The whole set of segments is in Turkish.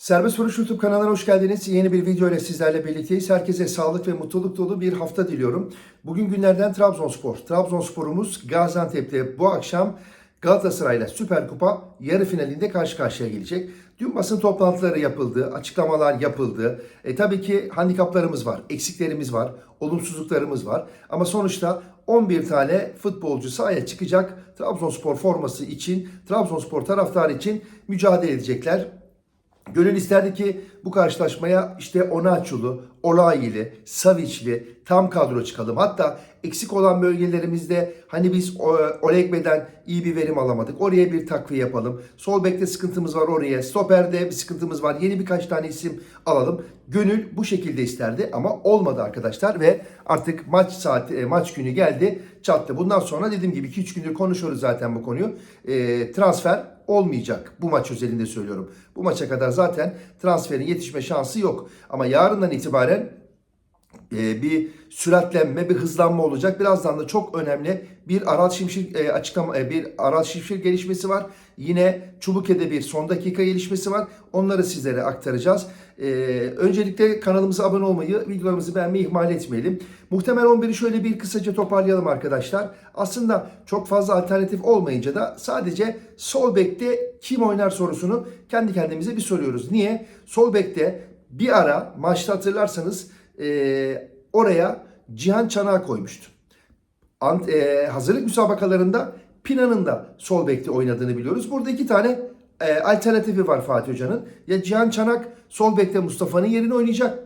Serbest Vuruş YouTube kanalına hoş geldiniz. Yeni bir video ile sizlerle birlikteyiz. Herkese sağlık ve mutluluk dolu bir hafta diliyorum. Bugün günlerden Trabzonspor. Trabzonspor'umuz Gaziantep'te bu akşam Galatasaray'la Süper Kupa yarı finalinde karşı karşıya gelecek. Dün basın toplantıları yapıldı, açıklamalar yapıldı. E, tabii ki handikaplarımız var, eksiklerimiz var, olumsuzluklarımız var. Ama sonuçta 11 tane futbolcu sahaya çıkacak. Trabzonspor forması için, Trabzonspor taraftarı için mücadele edecekler. Gönül isterdi ki bu karşılaşmaya işte Onaçulu, Olayili, Savic'li tam kadro çıkalım. Hatta eksik olan bölgelerimizde hani biz o- Olegbe'den iyi bir verim alamadık. Oraya bir takviye yapalım. Sol bekte sıkıntımız var oraya. Stoper'de bir sıkıntımız var. Yeni birkaç tane isim alalım. Gönül bu şekilde isterdi ama olmadı arkadaşlar ve artık maç saati e, maç günü geldi çattı. Bundan sonra dediğim gibi 2-3 gündür konuşuyoruz zaten bu konuyu. E, transfer olmayacak. Bu maç özelinde söylüyorum. Bu maça kadar zaten transferin yetişme şansı yok. Ama yarından itibaren e, bir süratlenme, bir hızlanma olacak. Birazdan da çok önemli bir Aral Şimşir e, açıklama e, bir Aral Şimşir gelişmesi var. Yine Çubuke'de bir son dakika gelişmesi var. Onları sizlere aktaracağız. E, öncelikle kanalımıza abone olmayı, videolarımızı beğenmeyi ihmal etmeyelim. Muhtemel 11'i şöyle bir kısaca toparlayalım arkadaşlar. Aslında çok fazla alternatif olmayınca da sadece sol bekte kim oynar sorusunu kendi kendimize bir soruyoruz. Niye? Sol bekte bir ara maçta hatırlarsanız e, oraya Cihan Çanağı koymuştu. Ant, e, hazırlık müsabakalarında Pina'nın da sol bekte oynadığını biliyoruz. Burada iki tane e, alternatifi var Fatih Hoca'nın. Ya Cihan Çanak sol bekte Mustafa'nın yerine oynayacak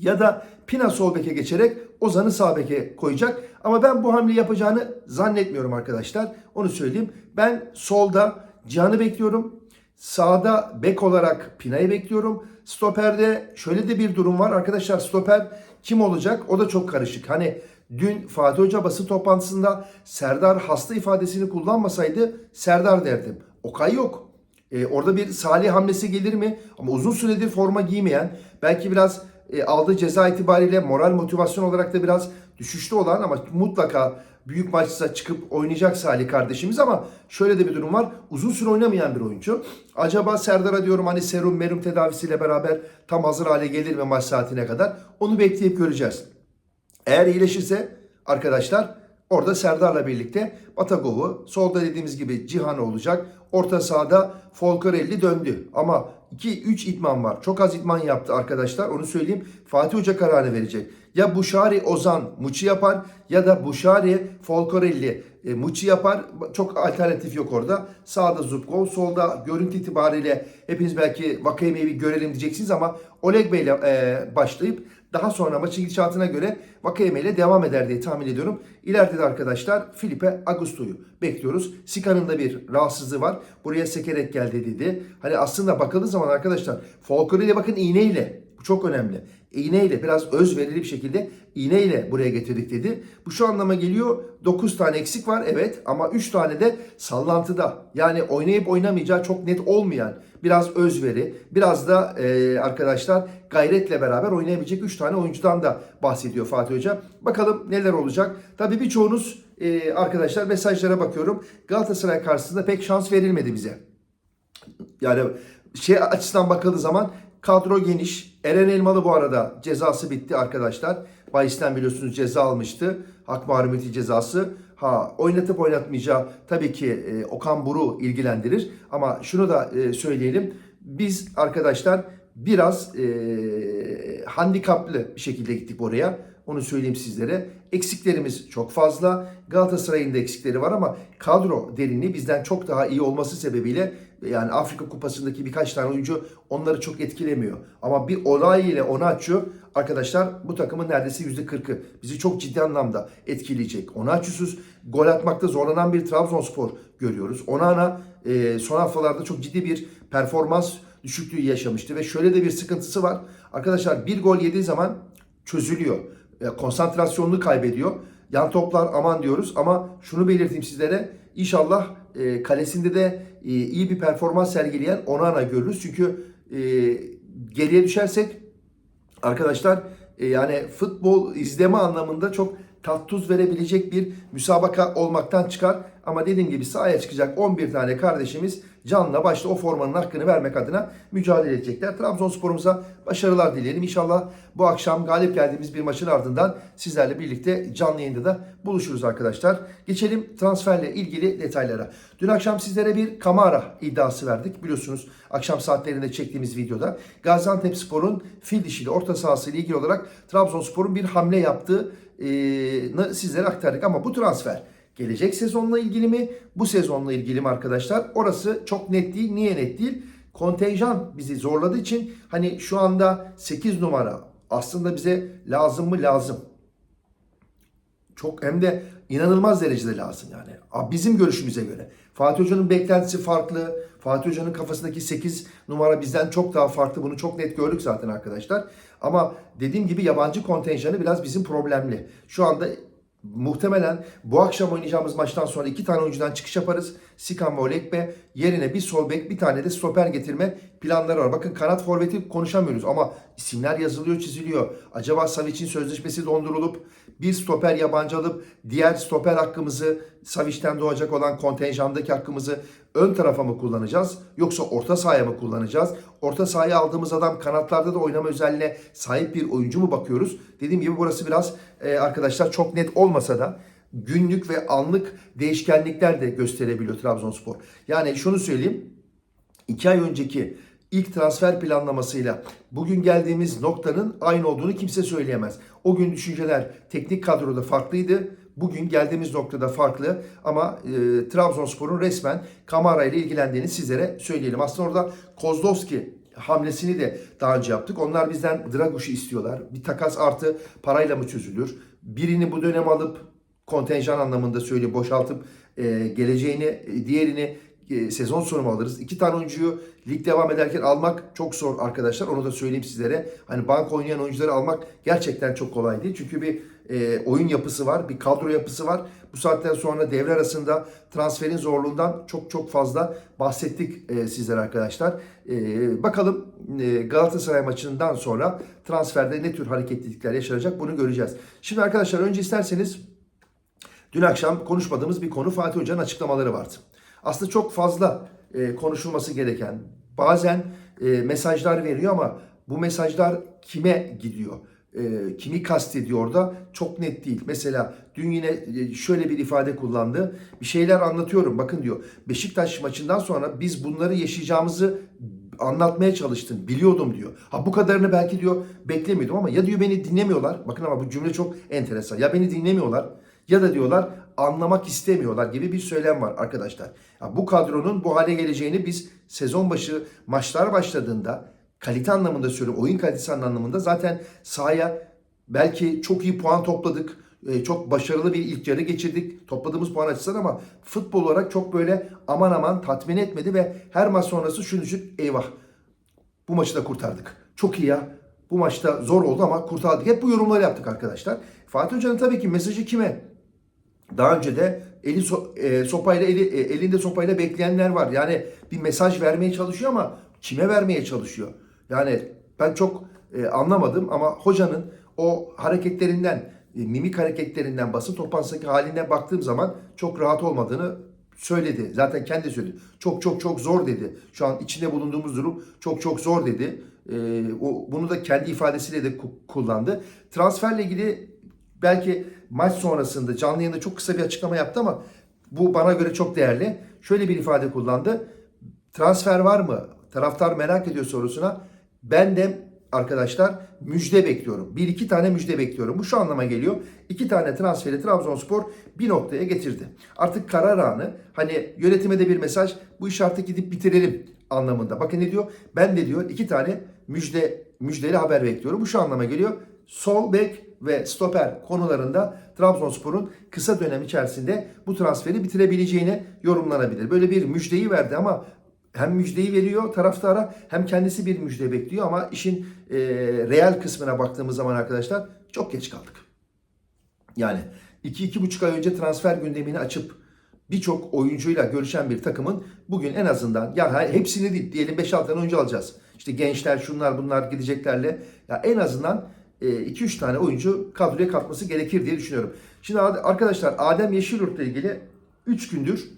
ya da Pina sol beke geçerek Ozan'ı sağ beke koyacak. Ama ben bu hamle yapacağını zannetmiyorum arkadaşlar. Onu söyleyeyim. Ben solda Cihan'ı bekliyorum. Sağda bek olarak Pina'yı bekliyorum. Stoper'de şöyle de bir durum var. Arkadaşlar stoper kim olacak? O da çok karışık. Hani dün Fatih Hoca basın toplantısında Serdar hasta ifadesini kullanmasaydı Serdar derdim. Okay yok. E, orada bir Salih hamlesi gelir mi? Ama uzun süredir forma giymeyen, belki biraz e, aldığı ceza itibariyle moral motivasyon olarak da biraz düşüşte olan ama mutlaka büyük maçta çıkıp oynayacak Salih kardeşimiz ama şöyle de bir durum var. Uzun süre oynamayan bir oyuncu. Acaba Serdar'a diyorum hani serum merum tedavisiyle beraber tam hazır hale gelir mi maç saatine kadar? Onu bekleyip göreceğiz. Eğer iyileşirse arkadaşlar orada Serdar'la birlikte Batagov'u solda dediğimiz gibi Cihan olacak. Orta sahada Folcarelli döndü. Ama 2-3 idman var. Çok az idman yaptı arkadaşlar. Onu söyleyeyim. Fatih Hoca kararı verecek. Ya Buşari Ozan Muçi yapar ya da Buşari Folcarelli e, Muçi yapar. Çok alternatif yok orada. Sağda Zubkov, solda görüntü itibariyle hepiniz belki Vakayeme'yi görelim diyeceksiniz ama Oleg Bey ile e, başlayıp daha sonra maçın gidişatına göre Vakayeme ile devam eder diye tahmin ediyorum. İleride de arkadaşlar Filipe Augusto'yu bekliyoruz. Sika'nın da bir rahatsızlığı var. Buraya sekerek geldi dedi. Hani aslında bakıldığı zaman arkadaşlar Folklore ile bakın iğneyle. Bu çok önemli. İğneyle biraz özverili bir şekilde iğneyle buraya getirdik dedi. Bu şu anlama geliyor. 9 tane eksik var evet ama 3 tane de sallantıda. Yani oynayıp oynamayacağı çok net olmayan biraz özveri, biraz da e, arkadaşlar gayretle beraber oynayabilecek 3 tane oyuncudan da bahsediyor Fatih Hoca. Bakalım neler olacak. Tabii birçoğunuz e, arkadaşlar mesajlara bakıyorum. Galatasaray karşısında pek şans verilmedi bize. Yani şey açısından bakıldığı zaman kadro geniş. Eren Elmalı bu arada cezası bitti arkadaşlar. Bayis'ten biliyorsunuz ceza almıştı. Hak mahrumiyeti cezası. Ha oynatıp oynatmayacağı tabii ki e, Okan Buru ilgilendirir. Ama şunu da e, söyleyelim. Biz arkadaşlar biraz e, handikaplı bir şekilde gittik oraya. Onu söyleyeyim sizlere. Eksiklerimiz çok fazla. Galatasaray'ın da eksikleri var ama kadro derinliği bizden çok daha iyi olması sebebiyle yani Afrika Kupası'ndaki birkaç tane oyuncu onları çok etkilemiyor. Ama bir olay ile açıyor. Arkadaşlar bu takımın neredeyse %40'ı bizi çok ciddi anlamda etkileyecek. Onaçusuz gol atmakta zorlanan bir Trabzonspor görüyoruz. Onana e, son haftalarda çok ciddi bir performans düşüklüğü yaşamıştı ve şöyle de bir sıkıntısı var. Arkadaşlar bir gol yediği zaman çözülüyor. E, konsantrasyonunu kaybediyor. Yan toplar aman diyoruz ama şunu belirteyim sizlere. İnşallah e, kalesinde de e, iyi bir performans sergileyen Onana görürüz. Çünkü e, geriye düşersek arkadaşlar e, yani futbol izleme anlamında çok tat tuz verebilecek bir müsabaka olmaktan çıkar. Ama dediğim gibi sahaya çıkacak 11 tane kardeşimiz canla başla o formanın hakkını vermek adına mücadele edecekler. Trabzonspor'umuza başarılar dileyelim. İnşallah bu akşam galip geldiğimiz bir maçın ardından sizlerle birlikte canlı yayında da buluşuruz arkadaşlar. Geçelim transferle ilgili detaylara. Dün akşam sizlere bir Kamara iddiası verdik. Biliyorsunuz akşam saatlerinde çektiğimiz videoda Gaziantep Spor'un fil dişili orta sahası ile ilgili olarak Trabzonspor'un bir hamle yaptığını sizlere aktardık. Ama bu transfer gelecek sezonla ilgili mi? Bu sezonla ilgili mi arkadaşlar? Orası çok net değil. Niye net değil? Kontenjan bizi zorladığı için hani şu anda 8 numara aslında bize lazım mı? Lazım. Çok hem de inanılmaz derecede lazım yani. Bizim görüşümüze göre. Fatih Hoca'nın beklentisi farklı. Fatih Hoca'nın kafasındaki 8 numara bizden çok daha farklı. Bunu çok net gördük zaten arkadaşlar. Ama dediğim gibi yabancı kontenjanı biraz bizim problemli. Şu anda muhtemelen bu akşam oynayacağımız maçtan sonra iki tane oyuncudan çıkış yaparız. Sikan ve Olekbe yerine bir sol bek bir tane de stoper getirme planları var. Bakın kanat forveti konuşamıyoruz ama isimler yazılıyor çiziliyor. Acaba Savic'in sözleşmesi dondurulup bir stoper yabancı alıp diğer stoper hakkımızı Savic'ten doğacak olan kontenjandaki hakkımızı ön tarafa mı kullanacağız yoksa orta sahaya mı kullanacağız? Orta sahaya aldığımız adam kanatlarda da oynama özelliğine sahip bir oyuncu mu bakıyoruz? Dediğim gibi burası biraz e, arkadaşlar çok net olmasa da günlük ve anlık değişkenlikler de gösterebiliyor Trabzonspor. Yani şunu söyleyeyim. iki ay önceki ilk transfer planlamasıyla bugün geldiğimiz noktanın aynı olduğunu kimse söyleyemez. O gün düşünceler teknik kadroda farklıydı. Bugün geldiğimiz noktada farklı ama e, Trabzonspor'un resmen Kamara ile ilgilendiğini sizlere söyleyelim. Aslında orada Kozlovski hamlesini de daha önce yaptık. Onlar bizden Draguş'u istiyorlar. Bir takas artı parayla mı çözülür? Birini bu dönem alıp kontenjan anlamında söyleyeyim boşaltıp e, geleceğini, diğerini e, sezon sonu mu alırız? İki tane oyuncuyu lig devam ederken almak çok zor arkadaşlar. Onu da söyleyeyim sizlere. Hani bank oynayan oyuncuları almak gerçekten çok kolay değil. Çünkü bir e, oyun yapısı var, bir kadro yapısı var. Bu saatten sonra devre arasında transferin zorluğundan çok çok fazla bahsettik e, sizlere arkadaşlar. E, bakalım e, Galatasaray maçından sonra transferde ne tür hareketlilikler yaşanacak bunu göreceğiz. Şimdi arkadaşlar önce isterseniz dün akşam konuşmadığımız bir konu Fatih Hoca'nın açıklamaları vardı. Aslında çok fazla e, konuşulması gereken, bazen e, mesajlar veriyor ama bu mesajlar kime gidiyor? E, kimi kastediyor da çok net değil. Mesela dün yine e, şöyle bir ifade kullandı. Bir şeyler anlatıyorum. Bakın diyor Beşiktaş maçından sonra biz bunları yaşayacağımızı anlatmaya çalıştım. Biliyordum diyor. Ha bu kadarını belki diyor beklemiyordum ama ya diyor beni dinlemiyorlar. Bakın ama bu cümle çok enteresan. Ya beni dinlemiyorlar ya da diyorlar anlamak istemiyorlar gibi bir söylem var arkadaşlar. Ya bu kadronun bu hale geleceğini biz sezon başı maçlar başladığında kalite anlamında söylüyorum, oyun kalitesi anlamında zaten sahaya belki çok iyi puan topladık. e, Çok başarılı bir ilk yarı geçirdik topladığımız puan açısından ama futbol olarak çok böyle aman aman tatmin etmedi ve her maç sonrası şunu düşün eyvah bu maçı da kurtardık. Çok iyi ya. Bu maçta zor oldu ama kurtardık. Hep bu yorumları yaptık arkadaşlar. Fatih Hoca'nın tabii ki mesajı kime? Daha önce de eli so, e, sopayla eli, e, elinde sopayla bekleyenler var. Yani bir mesaj vermeye çalışıyor ama kime vermeye çalışıyor? Yani ben çok e, anlamadım ama hocanın o hareketlerinden, e, mimik hareketlerinden, basın toplantısındaki haline baktığım zaman çok rahat olmadığını söyledi. Zaten kendi söyledi. Çok çok çok zor dedi. Şu an içinde bulunduğumuz durum çok çok zor dedi. E, o, bunu da kendi ifadesiyle de ku- kullandı. Transferle ilgili belki maç sonrasında canlı yayında çok kısa bir açıklama yaptı ama bu bana göre çok değerli. Şöyle bir ifade kullandı. Transfer var mı? Taraftar merak ediyor sorusuna. Ben de arkadaşlar müjde bekliyorum. Bir iki tane müjde bekliyorum. Bu şu anlama geliyor. İki tane transferi Trabzonspor bir noktaya getirdi. Artık karar anı. Hani yönetime de bir mesaj. Bu işi artık gidip bitirelim anlamında. Bakın ne diyor? Ben de diyor iki tane müjde müjdeli haber bekliyorum. Bu şu anlama geliyor. Sol bek ve stoper konularında Trabzonspor'un kısa dönem içerisinde bu transferi bitirebileceğine yorumlanabilir. Böyle bir müjdeyi verdi ama hem müjdeyi veriyor taraftara hem kendisi bir müjde bekliyor ama işin e, real kısmına baktığımız zaman arkadaşlar çok geç kaldık. Yani 2-2,5 ay önce transfer gündemini açıp birçok oyuncuyla görüşen bir takımın bugün en azından ya hepsini değil diyelim 5-6 tane oyuncu alacağız. İşte gençler şunlar bunlar gideceklerle ya en azından 2-3 tane oyuncu kadroya katması gerekir diye düşünüyorum. Şimdi arkadaşlar Adem Yeşilyurt ile ilgili 3 gündür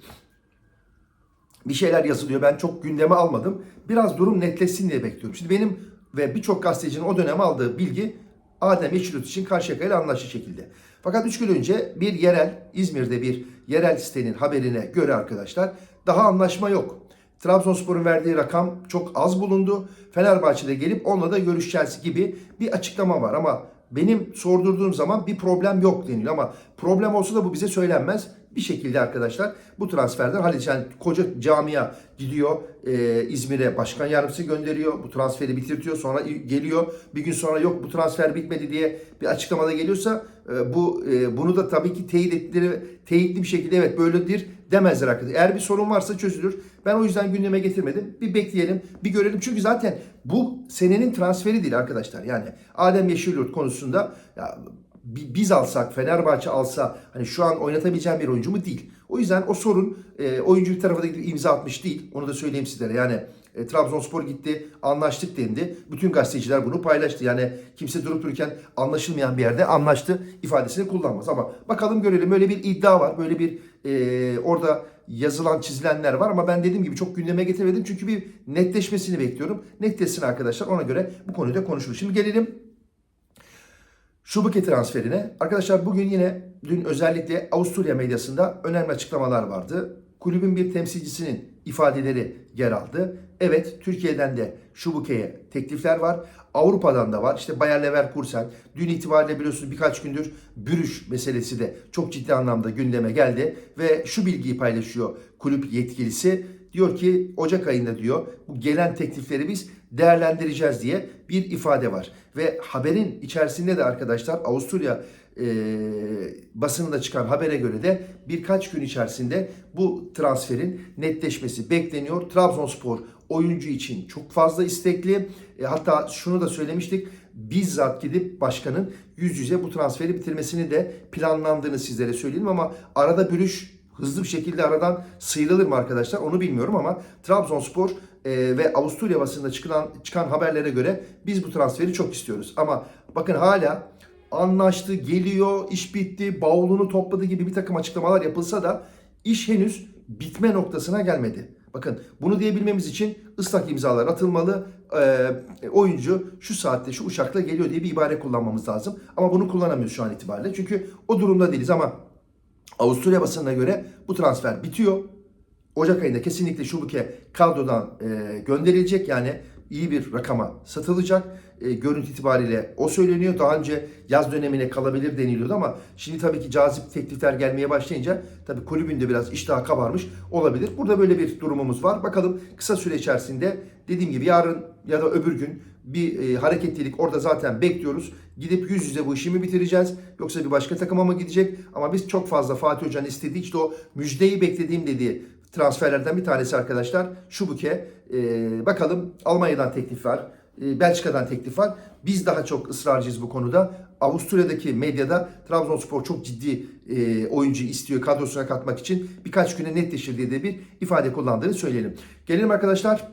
bir şeyler yazılıyor. Ben çok gündeme almadım. Biraz durum netleşsin diye bekliyorum. Şimdi benim ve birçok gazetecinin o dönem aldığı bilgi Adem Yeşilyurt için Karşıyaka ile anlaştığı şekilde. Fakat 3 gün önce bir yerel, İzmir'de bir yerel sitenin haberine göre arkadaşlar daha anlaşma yok. Trabzonspor'un verdiği rakam çok az bulundu. Fenerbahçe'de gelip onunla da görüşeceğiz gibi bir açıklama var ama benim sordurduğum zaman bir problem yok deniliyor ama problem olsa da bu bize söylenmez. Bir şekilde arkadaşlar bu transferden halledeceğiz. Yani koca camia gidiyor e, İzmir'e başkan yardımcısı gönderiyor. Bu transferi bitirtiyor sonra geliyor. Bir gün sonra yok bu transfer bitmedi diye bir açıklamada geliyorsa e, bu e, bunu da tabii ki teyit ettileri teyitli bir şekilde evet böyledir demezler arkadaşlar. Eğer bir sorun varsa çözülür. Ben o yüzden gündeme getirmedim. Bir bekleyelim, bir görelim. Çünkü zaten bu senenin transferi değil arkadaşlar. Yani Adem Yeşilyurt konusunda ya, biz alsak, Fenerbahçe alsa hani şu an oynatabileceğim bir oyuncu mu değil. O yüzden o sorun e, oyuncu bir tarafa da gidip imza atmış değil. Onu da söyleyeyim sizlere. Yani e, Trabzonspor gitti, anlaştık dendi. Bütün gazeteciler bunu paylaştı. Yani kimse durup dururken anlaşılmayan bir yerde anlaştı ifadesini kullanmaz. Ama bakalım görelim. Öyle bir iddia var. Böyle bir e, orada yazılan çizilenler var ama ben dediğim gibi çok gündeme getirmedim. Çünkü bir netleşmesini bekliyorum. Netleşsin arkadaşlar. Ona göre bu konuyu da konuşuruz. Şimdi gelelim Şubuke transferine. Arkadaşlar bugün yine dün özellikle Avusturya medyasında önemli açıklamalar vardı. Kulübün bir temsilcisinin ifadeleri yer aldı. Evet Türkiye'den de Şubuke'ye teklifler var. Avrupa'dan da var. İşte Bayer Leverkusen dün itibariyle biliyorsunuz birkaç gündür bürüş meselesi de çok ciddi anlamda gündeme geldi. Ve şu bilgiyi paylaşıyor kulüp yetkilisi. Diyor ki Ocak ayında diyor bu gelen teklifleri biz değerlendireceğiz diye bir ifade var. Ve haberin içerisinde de arkadaşlar Avusturya e, basınında çıkan habere göre de birkaç gün içerisinde bu transferin netleşmesi bekleniyor. Trabzonspor oyuncu için çok fazla istekli. E, hatta şunu da söylemiştik. Bizzat gidip başkanın yüz yüze bu transferi bitirmesini de planlandığını sizlere söyleyeyim ama arada bürüş hızlı bir şekilde aradan sıyrılır mı arkadaşlar onu bilmiyorum ama Trabzonspor e, ve Avusturya basında çıkan, çıkan haberlere göre biz bu transferi çok istiyoruz. Ama bakın hala anlaştı, geliyor, iş bitti, bavulunu topladı gibi bir takım açıklamalar yapılsa da iş henüz bitme noktasına gelmedi. Bakın bunu diyebilmemiz için ıslak imzalar atılmalı. E, oyuncu şu saatte şu uçakla geliyor diye bir ibare kullanmamız lazım. Ama bunu kullanamıyoruz şu an itibariyle. Çünkü o durumda değiliz ama Avusturya basınına göre bu transfer bitiyor. Ocak ayında kesinlikle Şubuke kadrodan e, gönderilecek. Yani iyi bir rakama satılacak. E, görüntü itibariyle o söyleniyor. Daha önce yaz dönemine kalabilir deniliyordu ama şimdi tabii ki cazip teklifler gelmeye başlayınca tabii kulübün de biraz iştahı kabarmış olabilir. Burada böyle bir durumumuz var. Bakalım kısa süre içerisinde dediğim gibi yarın ya da öbür gün bir e, hareketlilik orada zaten bekliyoruz. Gidip yüz yüze bu işi mi bitireceğiz yoksa bir başka takıma mı gidecek? Ama biz çok fazla Fatih Hoca'nın istediği işte o müjdeyi beklediğim dediği transferlerden bir tanesi arkadaşlar Şubuke. Ee, bakalım Almanya'dan teklif var. E, Belçika'dan teklif var. Biz daha çok ısrarcıyız bu konuda. Avusturya'daki medyada Trabzonspor çok ciddi e, oyuncu istiyor kadrosuna katmak için. Birkaç güne netleşir diye de bir ifade kullandığını söyleyelim. Gelelim arkadaşlar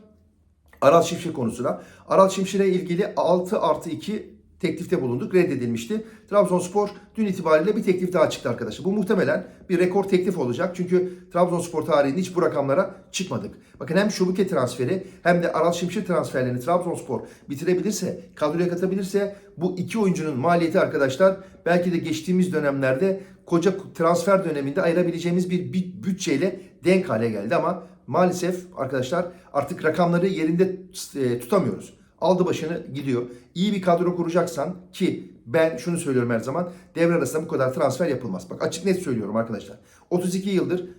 Aral Şimşek konusuna. Aral Şimşek'e ilgili 6 artı 2 teklifte bulunduk. Reddedilmişti. Trabzonspor dün itibariyle bir teklif daha çıktı arkadaşlar. Bu muhtemelen bir rekor teklif olacak. Çünkü Trabzonspor tarihinde hiç bu rakamlara çıkmadık. Bakın hem Şubuke transferi hem de Aral Şimşek transferlerini Trabzonspor bitirebilirse, kadroya katabilirse bu iki oyuncunun maliyeti arkadaşlar belki de geçtiğimiz dönemlerde koca transfer döneminde ayırabileceğimiz bir bütçeyle denk hale geldi ama maalesef arkadaşlar artık rakamları yerinde e, tutamıyoruz aldı başını gidiyor. İyi bir kadro kuracaksan ki ben şunu söylüyorum her zaman devre arasında bu kadar transfer yapılmaz. Bak açık net söylüyorum arkadaşlar. 32 yıldır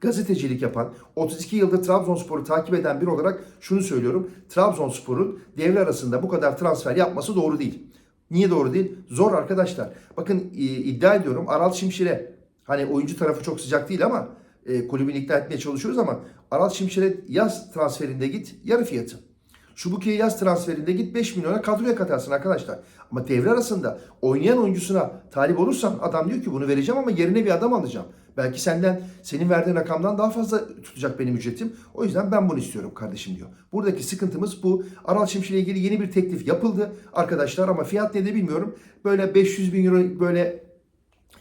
gazetecilik yapan, 32 yıldır Trabzonspor'u takip eden biri olarak şunu söylüyorum. Trabzonspor'un devre arasında bu kadar transfer yapması doğru değil. Niye doğru değil? Zor arkadaşlar. Bakın iddia ediyorum Aral Şimşir'e hani oyuncu tarafı çok sıcak değil ama e, kulübünü ikna etmeye çalışıyoruz ama Aral Şimşir'e yaz transferinde git yarı fiyatı. Şubuki'ye yaz transferinde git 5 milyona kadroya katarsın arkadaşlar. Ama devre arasında oynayan oyuncusuna talip olursan adam diyor ki bunu vereceğim ama yerine bir adam alacağım. Belki senden senin verdiğin rakamdan daha fazla tutacak benim ücretim. O yüzden ben bunu istiyorum kardeşim diyor. Buradaki sıkıntımız bu. Aral Şimşek'le ilgili yeni bir teklif yapıldı arkadaşlar ama fiyat ne de bilmiyorum. Böyle 500 bin euro böyle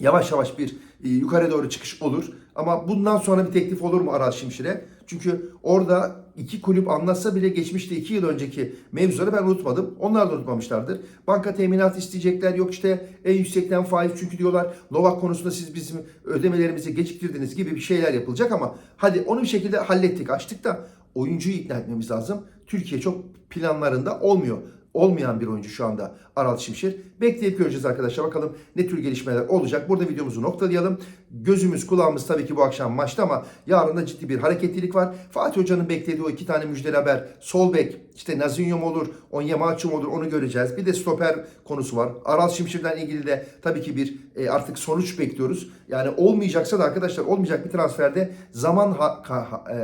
yavaş yavaş bir e, yukarı doğru çıkış olur. Ama bundan sonra bir teklif olur mu Aral Şimşek'e? Çünkü orada iki kulüp anlatsa bile geçmişte iki yıl önceki mevzuları ben unutmadım. Onlar da unutmamışlardır. Banka teminat isteyecekler. Yok işte en yüksekten faiz çünkü diyorlar Novak konusunda siz bizim ödemelerimizi geciktirdiniz gibi bir şeyler yapılacak ama hadi onu bir şekilde hallettik açtık da oyuncuyu ikna etmemiz lazım. Türkiye çok planlarında olmuyor. Olmayan bir oyuncu şu anda Aral Şimşir. Bekleyip göreceğiz arkadaşlar. Bakalım ne tür gelişmeler olacak. Burada videomuzu noktalayalım. Gözümüz kulağımız tabii ki bu akşam maçta ama yarın da ciddi bir hareketlilik var. Fatih Hoca'nın beklediği o iki tane müjdeli haber. Sol bek işte Nazinho mu olur, Onyemaço mu olur onu göreceğiz. Bir de stoper konusu var. Aral Şimşir'den ilgili de tabii ki bir e, artık sonuç bekliyoruz. Yani olmayacaksa da arkadaşlar olmayacak bir transferde zaman ha- ha- e,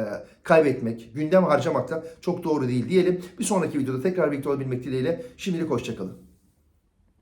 kaybetmek, gündem harcamak da çok doğru değil diyelim. Bir sonraki videoda tekrar birlikte olabilmek dileğiyle. Şimdilik hoşçakalın.